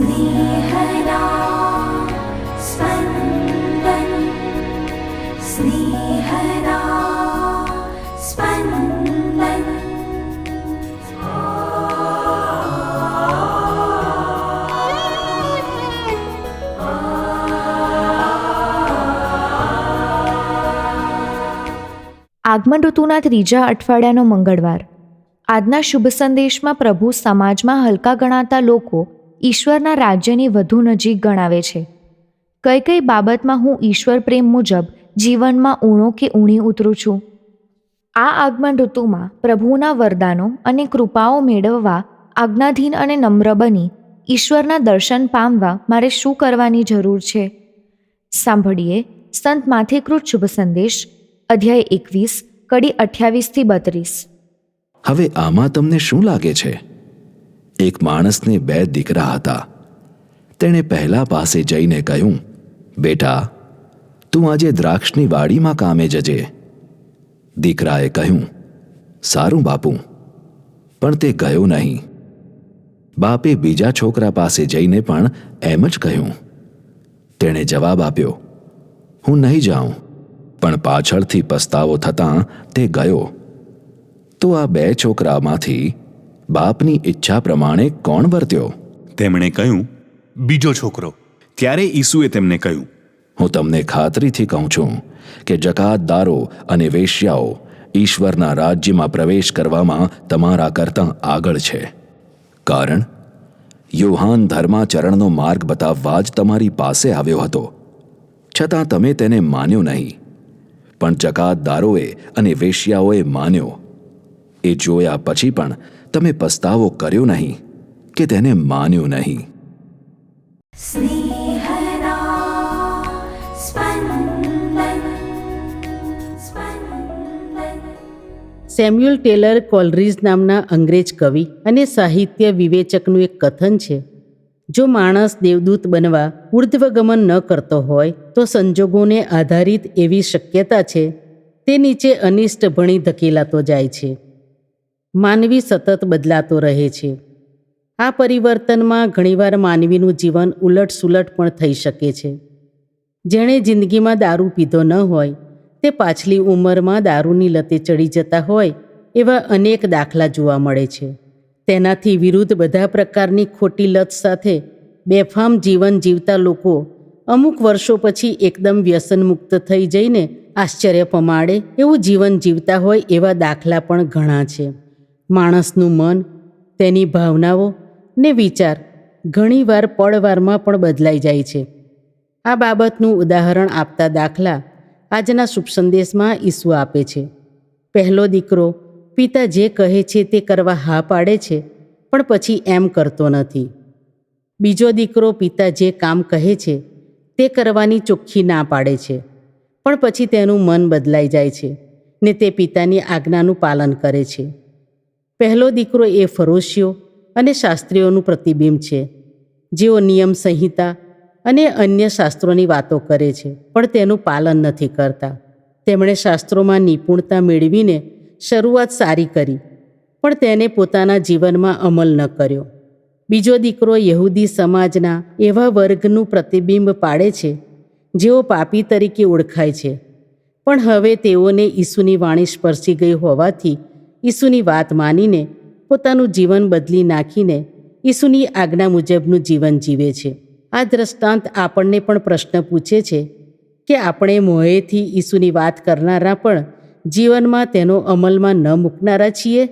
स्नेहदा स्पन्दन् स्नेहदा स्पन्दन् આગમન ઋતુના ત્રીજા અઠવાડિયાનો મંગળવાર આજના શુભ સંદેશમાં પ્રભુ સમાજમાં હલકા ગણાતા લોકો ઈશ્વરના રાજ્યની વધુ નજીક ગણાવે છે. કઈ કઈ બાબતમાં હું ઈશ્વર પ્રેમ મુજબ જીવનમાં ઊણો કે ઊણી ઉતરું છું? આ આગમન ઋતુમાં પ્રભુના વરદાનો અને કૃપાઓ મેળવવા આજ્ઞાધીન અને નમ્ર બની ઈશ્વરના દર્શન પામવા મારે શું કરવાની જરૂર છે? સાંભળીએ સંત માથેકૃત શુભ સંદેશ, અધ્યાય એકવીસ, કડી અઠ્યાવીસથી બત્રીસ. હવે આમાં તમને શું લાગે છે? એક માણસને બે દીકરા હતા. તેણે પહેલા પાસે જઈને કહ્યું, બેટા, તું આજે દ્રાક્ષની વાડીમાં કામે જજે. દીકરાએ કહ્યું, સારું બાપુ, પણ તે ગયો નહીં. બાપે બીજા છોકરા પાસે જઈને પણ એમ જ કહ્યું. તેણે જવાબ આપ્યો, હું નહીં જાઉં, પણ પાછળથી પસ્તાવો થતાં તે ગયો. તો આ બે છોકરામાંથી બાપની ઈચ્છા પ્રમાણે કોણ વર્ત્યો? તેમણે કહ્યું બીજો છોકરો. ત્યારે ઈસુએ તેમને કહ્યું હું તમને ખાતરીથી કહું છું કે જકાતદારો અને વેશ્યાઓ ઈશ્વરના રાજ્યમાં પ્રવેશ કરવામાં તમારા કરતાં આગળ છે. કારણ યુહાન ધર્માચરણનો માર્ગ બતાવવા જ તમારી પાસે આવ્યો હતો. છતાં તમે તેને માન્યો નહીં. પણ જકાતદારોએ અને વેશ્યાઓએ માન્યો. એ જોયા પછી પણ તમે પસ્તાવો કર્યો નહીં કે તેને માન્યું નહીં. સેમ્યુઅલ ટેલર કોલરીઝ નામના અંગ્રેજ કવિ અને સાહિત્ય વિવેચકનું એક કથન છે. જો માણસ દેવદૂત બનવા ઉર્ધ્વગમન ન કરતો હોય તો સંજોગોને આધારિત એવી શક્યતા છે. તે નીચે અનિષ્ટ ભણી ધકેલાતો જાય છે. માનવી સતત બદલાતો રહે છે. આ પરિવર્તનમાં ઘણીવાર માનવીનું જીવન ઉલટ સુલટ પણ થઈ શકે છે. જેણે જિંદગીમાં દારૂ પીધો ન હોય, તે પાછલી ઉંમરમાં દારૂની લતે ચડી જતા હોય, એવા અનેક દાખલા જોવા મળે છે. તેનાથી વિરુદ્ધ બધા પ્રકારની ખોટી લત સાથે બેફામ જીવન જીવતા લોકો અમુક વર્ષો પછી એકદમ વ્યસનમુક્ત થઈ જઈને આશ્ચર્ય પમાડે એવું જીવન જીવતા હોય એવા દાખલા પણ ઘણા છે. માણસનું મન, તેની ભાવનાઓ ને વિચાર ઘણીવાર પળવારમાં પણ બદલાઈ જાય છે. આ બાબતનું ઉદાહરણ આપતા દાખલા આજના શુભ સંદેશમાં ઈસુ આપે છે. પહેલો દીકરો પિતા જે કહે છે તે કરવા હા પાડે છે, પણ પછી એમ કરતો નથી. બીજો દીકરો પિતા જે કામ કહે છે તે કરવાની ચોખ્ખી ના પાડે છે, પણ પછી તેનું મન બદલાઈ જાય છે ને તે પિતાની આજ્ઞાનું પાલન કરે છે. પહેલો દીકરો એ ફરોશીઓ અને શાસ્ત્રીઓનું પ્રતિબિંબ છે. જેઓ નિયમ સંહિતા અને અન્ય શાસ્ત્રોની વાતો કરે છે, પણ તેનું પાલન નથી કરતા. તેમણે શાસ્ત્રોમાં નિપુણતા મેળવીને શરૂઆત સારી કરી, પણ તેને પોતાના જીવનમાં અમલ ન કર્યો. બીજો દીકરો યહૂદી સમાજના એવા વર્ગનું પ્રતિબિંબ પાડે છે, જેઓ પાપી તરીકે ઓળખાય છે. પણ હવે તેઓને ઈસુની વાણી સ્પર્શી ગઈ હોવાથી ઈસુની વાત માનીને પોતાનું જીવન બદલી નાખીને ઈસુની આજ્ઞા મુજબનું જીવન જીવે છે. આ દ્રષ્ટાંત આપણને પણ પ્રશ્ન પૂછે છે કે આપણે મોહેથી ઈસુની વાત કરનારા પણ જીવનમાં તેનો અમલમાં ન મૂકનારા છીએ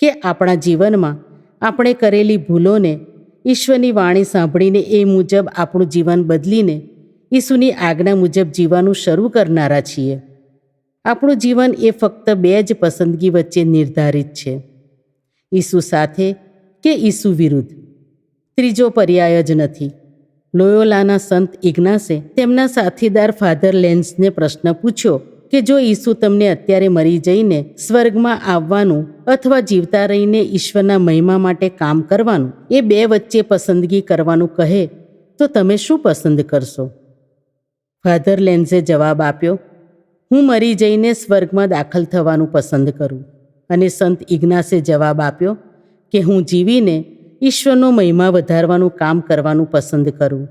કે આપણા જીવનમાં આપણે કરેલી ભૂલોને ઈશ્વરની વાણી સાંભળીને એ મુજબ આપણું જીવન બદલીને ઈસુની આજ્ઞા મુજબ જીવવાનું શરૂ કરનારા છીએ? આપણું જીવન એ ફક્ત બે જ પસંદગી વચ્ચે નિર્ધારિત છે. ઈસુ સાથે કે ઈસુ વિરુદ્ધ? ત્રીજો પર્યાય જ નથી. લોયોલાના સંત ઇગ્નાસે તેમના સાથીદાર ફાધર લેન્સને પ્રશ્ન પૂછ્યો કે જો ઈસુ તમને અત્યારે મરી જઈને સ્વર્ગમાં આવવાનું અથવા જીવતા રહીને ઈશ્વરના મહિમા માટે કામ કરવાનું એ બે વચ્ચે પસંદગી કરવાનું કહે, તો તમે શું પસંદ કરશો? ફાધર લેન્સે જવાબ આપ્યો હું મરી જઈને સ્વર્ગમાં દાખલ થવાનું પસંદ કરું. અને સંત ઇગ્નાસે જવાબ આપ્યો કે હું જીવીને ઈશ્વરનો મહિમા વધારવાનું કામ કરવાનું પસંદ કરું.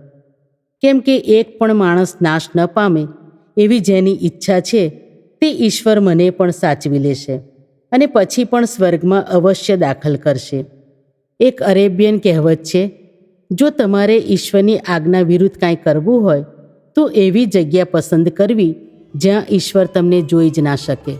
કેમ કે એક પણ માણસ નાશ ન પામે એવી જેની ઈચ્છા છે તે ઈશ્વર મને પણ સાચવી લેશે અને પછી પણ સ્વર્ગમાં અવશ્ય દાખલ કરશે. એક અરેબિયન કહેવત છે, જો તમારે ઈશ્વરની આજ્ઞા વિરુદ્ધ કાંઈ કરવું હોય, તો એવી જગ્યા પસંદ કરવી જ્યાં ઈશ્વર તમને જોઈ જ ના શકે.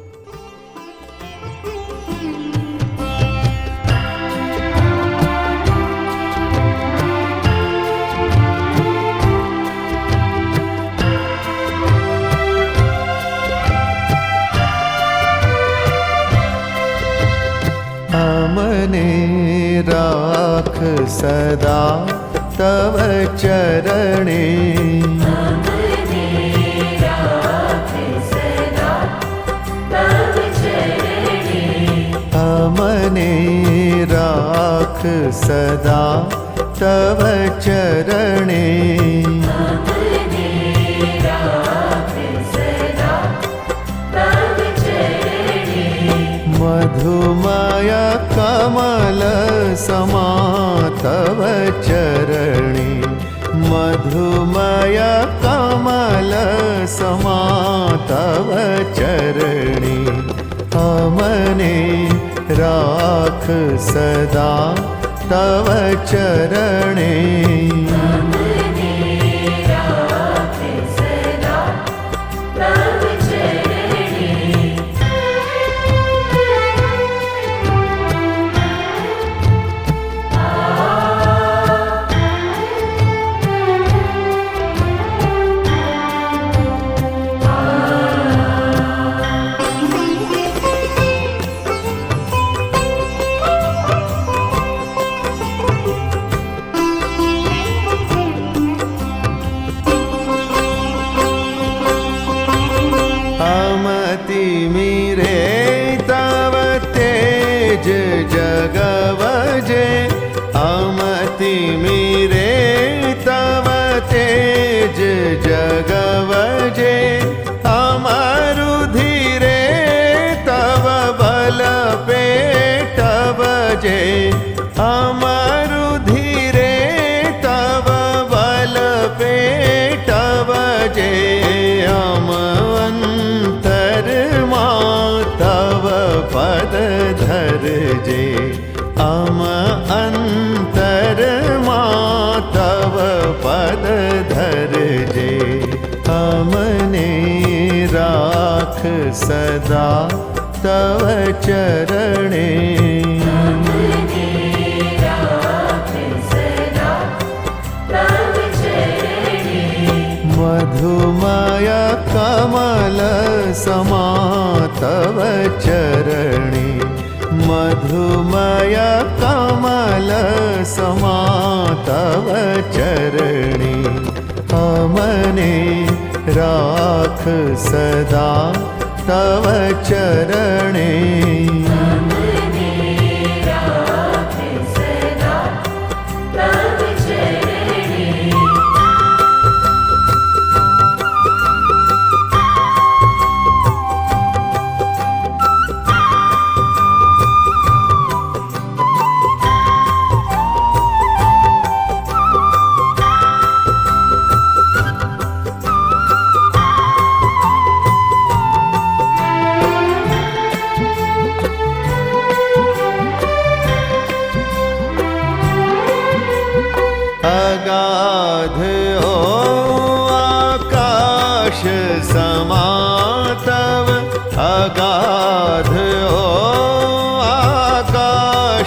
અમને રાખ સદા તવ ચરણે. રાખ સદા તવ ચરણે મધુમાય કમલ સમા તવ ચરણે મધુમાય કમલ સમા તવ ચરણે અમને રાખ तव चरणे। viver રાખ સદા તવ ચરણે મધુમાય કમલ સમા તવ ચરણે મધુમાય કમલ સમા તવ ચરણે અમને રાખ तव चरणे।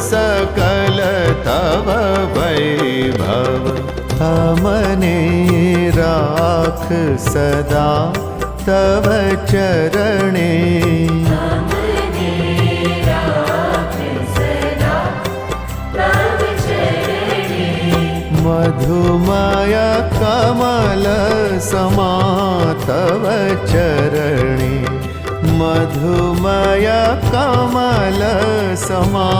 सकल तव वैभव। अमनि राख सदा तव चरणे। मधुमय कमल समा तव चरणे। मधु कमल समा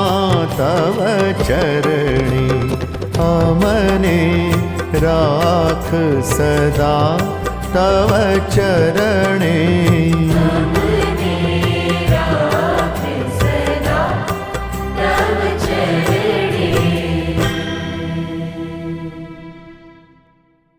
तव चरणी अमने राख सदा तव चरणे